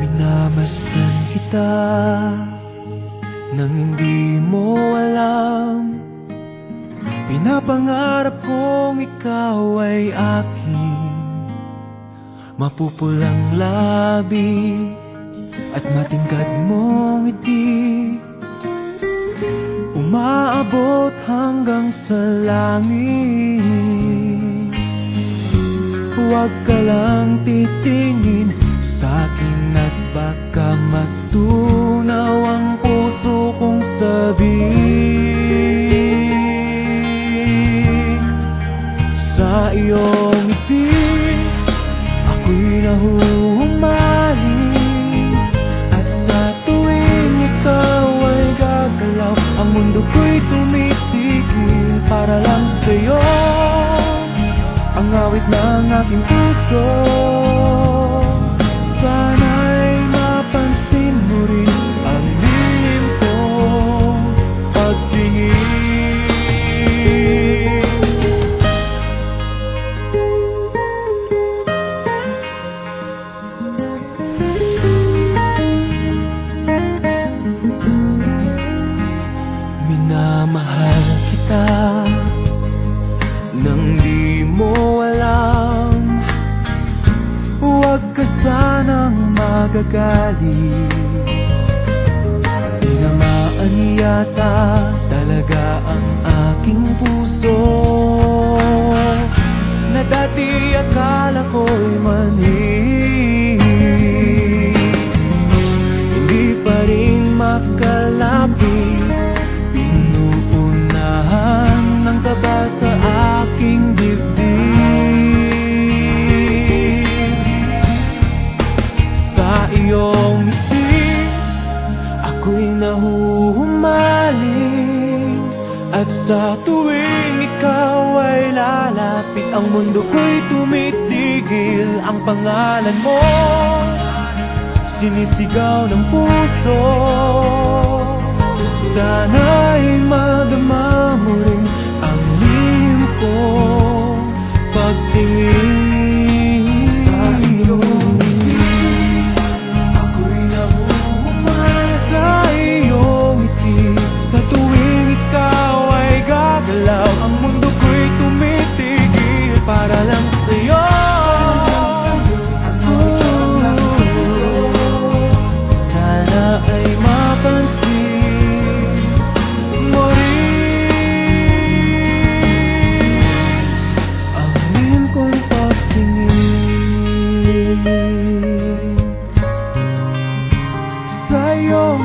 Minamasdan kita Nang hindi mo alam. Pinapangarap kong ikaw ay akin Mapupulang labi At matingkad mong ngiti. Umaabot hanggang sa langit. Huwag ka lang titingin sa akin at baka matunaw ang puso kong sabihin. Sa iyong ngiti ako'y nahuhumaling awit ng aking puso Sana'y mapansin mo rin Ang lihim kong pagtingin. Minamahal kita Nang di mo alam Huwag ka sanang magagalit. Tinamaan yata talaga ang aking puso. Na dati akala ko'y mali nahuhumaling At sa tuwing ikaw ay lalapit Ang mundo ko'y tumitigil. Ang pangalan mo Sinisigaw ng puso. Sana'y madama your